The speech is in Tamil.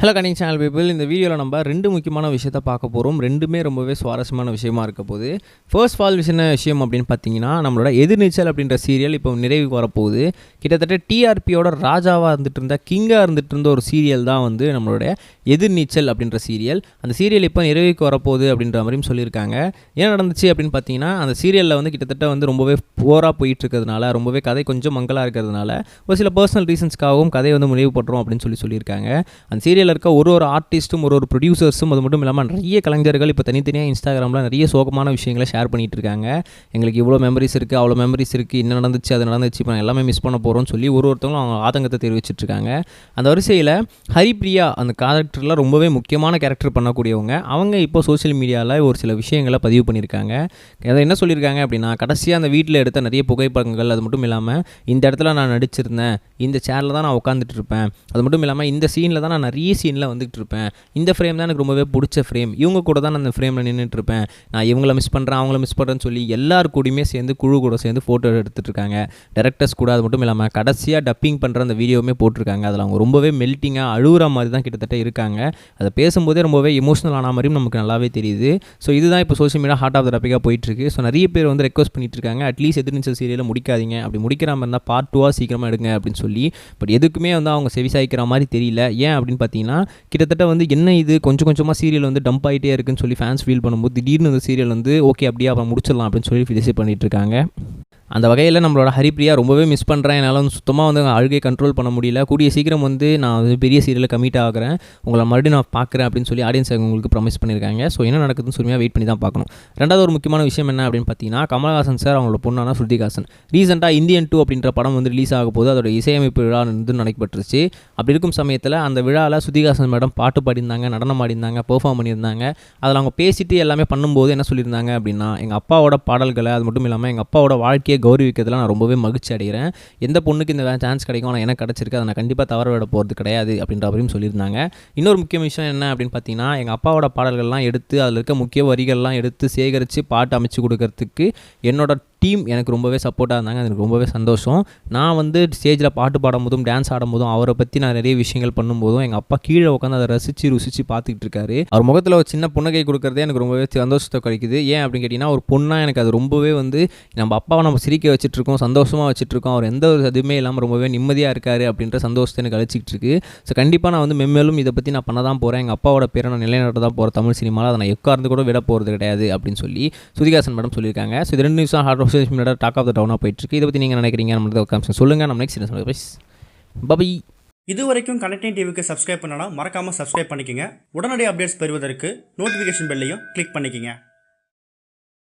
ஹலோ கனிங் சேனல் பீப்புள் இந்த வீடியோவில் நம்ம ரெண்டு முக்கியமான விஷயத்த பார்க்க போகிறோம் ரெண்டுமே ரொம்பவே சுவாரஸ்யமான விஷயமா இருக்க போகுது. ஃபர்ஸ்ட் ஆஃப் ஆல் என்ன விஷயம் அப்படின்னு பார்த்தீங்கன்னா நம்மளோட எதிர்நீச்சல் அப்படின்ற சீரியல் இப்போ நிறைவுக்கு வரப்போகுது. கிட்டத்தட்ட டிஆர்பியோட ராஜாவாக இருந்துட்டு இருந்த கிங்காக இருந்துட்டு இருந்த ஒரு சீரியல் தான் வந்து நம்மளுடைய எதிர்நீச்சல் அப்படின்ற சீரியல் அந்த சீரியல் இப்போ நிறைவுக்கு வரப்போகுது அப்படின்ற மாதிரியும் சொல்லியிருக்காங்க. ஏன் நடந்துச்சு அப்படின்னு பார்த்தீங்கன்னா அந்த சீரியலில் வந்து கிட்டத்தட்ட வந்து ரொம்பவே போராக போயிட்டு இருக்கிறதுனால ரொம்பவே கதை கொஞ்சம் மங்கலாக இருக்கிறதுனால ஒரு சில பர்சனல் ரீசன்ஸ்க்காகவும் கதை வந்து முடிவு பண்ணுறோம் அப்படின்னு சொல்லி சொல்லியிருக்காங்க. அந்த சீரியல் இந்தியாவில் இருக்க ஒரு ஒரு ஆர்டிஸ்ட்டும் ஒரு ஒரு ப்ரொடியூசர்ஸும் அது மட்டும் இல்லாமல் நிறைய கலைஞர்கள் இப்போ தனித்தனியாக இன்ஸ்டாகிராமில் நிறைய சோகமான விஷயங்களை ஷேர் பண்ணிகிட்டு இருக்காங்க. எங்களுக்கு இவ்வளோ மெமரிஸ் இருக்குது அவ்வளோ மெமரிஸ் இருக்குது என்ன நடந்துச்சு அது நடந்துச்சு இப்போ நான் எல்லாமே மிஸ் பண்ண போகிறோம்னு சொல்லி ஒரு ஒருத்தவங்களும் அவங்க ஆதங்கத்தை தெரிவிச்சிட்டு இருக்காங்க. அந்த வரிசையில் ஹரிப்ரியா அந்த கேரக்டரில் ரொம்பவே முக்கியமான கேரக்டர் பண்ணக்கூடியவங்க. அவங்க இப்போ சோஷியல் மீடியாவில் ஒரு சில விஷயங்களை பதிவு பண்ணியிருக்காங்க. அதை என்ன சொல்லியிருக்காங்க அப்படின்னா கடைசியாக அந்த வீட்டில் எடுத்த நிறைய புகைப்படங்கள் அது மட்டும் இல்லாமல் இந்த இடத்துல நான் நடிச்சிருந்தேன் இந்த சேரில் தான் நான் உட்காந்துட்டு இருப்பேன் அது மட்டும் இல்லாமல் இந்த சீனில் தான் நான் நிறைய சீனில் வந்துட்டு இருப்பேன் இந்த ஃப்ரேம் தான் எனக்கு ரொம்பவே பிடிச்ச ஃப்ரேம் இவங்க கூட தான் நான் அந்த ஃப்ரேமில் நின்றுட்டு இருப்பேன் நான் இவங்கள மிஸ் பண்ணுறேன் அவங்கள மிஸ் பண்ணுறேன்னு சொல்லி எல்லார் கூடயுமே சேர்ந்து குழு கூட சேர்ந்து ஃபோட்டோ எடுத்துகிட்டு இருக்காங்க. டேரக்டர்ஸ் கூட அது மட்டும் இல்லாமல் கடைசியாக டப்பிங் பண்ணுற அந்த வீடியோவுமே போட்டிருக்காங்க. அதில் அவங்க ரொம்பவே மெல்ட்டிங்காக அழுகிற மாதிரி தான் கிட்டத்தட்ட இருக்காங்க. அதை பேசும்போதே ரொம்பவே எமோஷனல் ஆன மாதிரியும் நமக்கு நல்லாவே தெரியுது. ஸோ இதுதான் இப்போ social media hot of the டாப்பிக்காக போயிட்டுருக்கு. ஸோ நிறைய பேர் வந்து ரெக்வஸ்ட் பண்ணிட்டு இருக்காங்க அட்லீஸ்ட் எதிர்நீச்சல் சீரியலை முடிக்காதீங்க. அப்படி முடிக்கிற மாதிரி இருந்தால் பார்ட் டூவாக சீக்கிரமாக எடுங்க அப்படின்னு சொல்லி. பட் எதுக்குமே வந்து அவங்க செவிசாய்க்கிற மாதிரி தெரியல. ஏன் அப்படின்னு பார்த்தீங்கன்னா கிட்டத்தட்ட வந்து என்ன இது? கொஞ்சம் கொஞ்சமாக சீரியல் வந்து டம்ப் ஆகிட்டே இருக்குன்னு சொல்லி ஃபேன்ஸ் ஃபீல் பண்ணும்போது திடீர்னு அந்த சீரியல் வந்து ஓகே அப்படியே அப்புறம் முடிச்சிடலாம் அப்படின்னு சொல்லி டிசைட் பண்ணிட்டு இருக்காங்க. அந்த வகையில் நம்மளோட ஹரிப்ரியா ரொம்பவே மிஸ் பண்ணுறேன் என்னால் வந்து சுத்தமாக வந்து அழுகை கண்ட்ரோல் பண்ண முடியல. கூடிய சீக்கிரம் வந்து நான் வந்து பெரிய சீரியலில் கமிட் ஆகிறேன். உங்களை மறுபடியும் நான் பார்க்குறேன் அப்படின்னு சொல்லி ஆடியன்ஸ் உங்களுக்கு ப்ரமிஸ் பண்ணியிருக்காங்க ஸோ என்ன நடக்குதுன்னு சொல்லி வெயிட் பண்ணி தான் பார்க்கணும். ரெண்டாவது ஒரு முக்கியமான விஷயம் என்ன அப்படின்னு பார்த்தீங்கன்னா கமல்ஹாசன் சார் அவங்களோட பொண்ணான ஸ்ருதிகாசன் ரீசெண்டாக இந்தியன் டூ அப்படின்ற படம் வந்து ரிலீஸ் ஆக போது அதோட இசையமைப்பு விழா வந்து நடைபெற்றுச்சு. அப்படி இருக்கும் சமயத்தில் அந்த விழாவில் ஸ்ருதிகாசன் மேடம் பாட்டு பாடியிருந்தாங்க நடனம் ஆடிருந்தாங்க பெர்ஃபார்ம் பண்ணியிருந்தாங்க. அதில் அவங்க பேசிட்டு எல்லாமே பண்ணும்போது என்ன சொல்லியிருந்தாங்க அப்படின்னா எங்கள் அப்பாவோட பாடல்களை அது மட்டும் இல்லாமல் எங்கள் அப்பாவோட வாழ்க்கையை கௌரவிக்கிறதுல நான் ரொம்பவே மகிழ்ச்சி அடைகிறேன். எந்த பொண்ணுக்கு இந்த சான்ஸ் கிடைக்கும்? ஆனால் எனக்கு கிடச்சிருக்கு. அதை நான் கண்டிப்பாக தவற விட போகிறது கிடையாது அப்படின்ற மாதிரியும் சொல்லியிருந்தாங்க. இன்னொரு முக்கிய விஷயம் என்ன அப்படின்னு பார்த்தீங்கன்னா எங்கள் அப்பாவோட பாடல்கள்லாம் எடுத்து அதில் இருக்க முக்கிய வரிகள்லாம் எடுத்து சேகரித்து பாட்டு அமைச்சு கொடுக்கறதுக்கு என்னோட டீம் எனக்கு ரொம்பவே சப்போர்ட்டாக இருந்தாங்க. அது எனக்கு ரொம்பவே சந்தோஷம். நான் வந்து ஸ்டேஜில் பாட்டு பாடும்போதும் டான்ஸ் ஆடும்போதும் அவரை பற்றி நான் நிறைய விஷயங்கள் பண்ணும்போதும் எங்கள் அப்பா கீழே உட்காந்து அதை ரசித்து ருசித்து பார்த்துக்கிட்டு இருக்காரு. அவர் முகத்தில் ஒரு சின்ன புன்னகை கொடுக்குறதே எனக்கு ரொம்பவே சந்தோஷத்தை கிடைக்குது ஏன் அப்படின்னு கேட்டிங்கன்னா ஒரு பொண்ணாக எனக்கு அது ரொம்பவே வந்து நம்ம அப்பாவை நம்ம சிரிக்க வச்சுட்ருக்கோம் சந்தோஷமாக வச்சுட்ருக்கோம். அவர் எந்த ஒரு இதுவுமே இல்லாமல் ரொம்பவே நிம்மதியாக இருக்காரு அப்படின்ற சந்தோஷத்தை எனக்கு அழிச்சிக்கிட்டு இருக்கு. ஸோ கண்டிப்பாக நான் வந்து மெம்மேலும் இதை பற்றி நான் பண்ண தான் போகிறேன் எங்கள் அப்பாவோட பேரை நான் நிலைநாட்ட தான் போகிறேன் தமிழ் சினிமாவில் அதை நான் எக்கார்ந்து கூட விட போகிறது கிடையாது அப்படின்னு சொல்லி சுதிகாசன் மேடம் சொல்லியிருக்காங்க. ஸோ இது ரெண்டு நிமிஷம் hot social media talk of the டவுனாக போயிட்டுருக்கு. இதை பற்றி நீங்கள் நினைக்கிறீங்க? நம்ம சொல்லுங்கள் நம்ம நெக்ஸ்ட் என்ன பபி இது வரைக்கும் கனெக்டிங் டிவிக்கு சப்ஸ்கிரைப் பண்ணனா மறக்காமல் சப்ஸ்கிரைப் பண்ணிக்கங்க. உடனடி அப்டேட்ஸ் பெறுவதற்கு நோட்டிஃபிகேஷன் பெல்லையும் கிளிக் பண்ணிக்கங்க.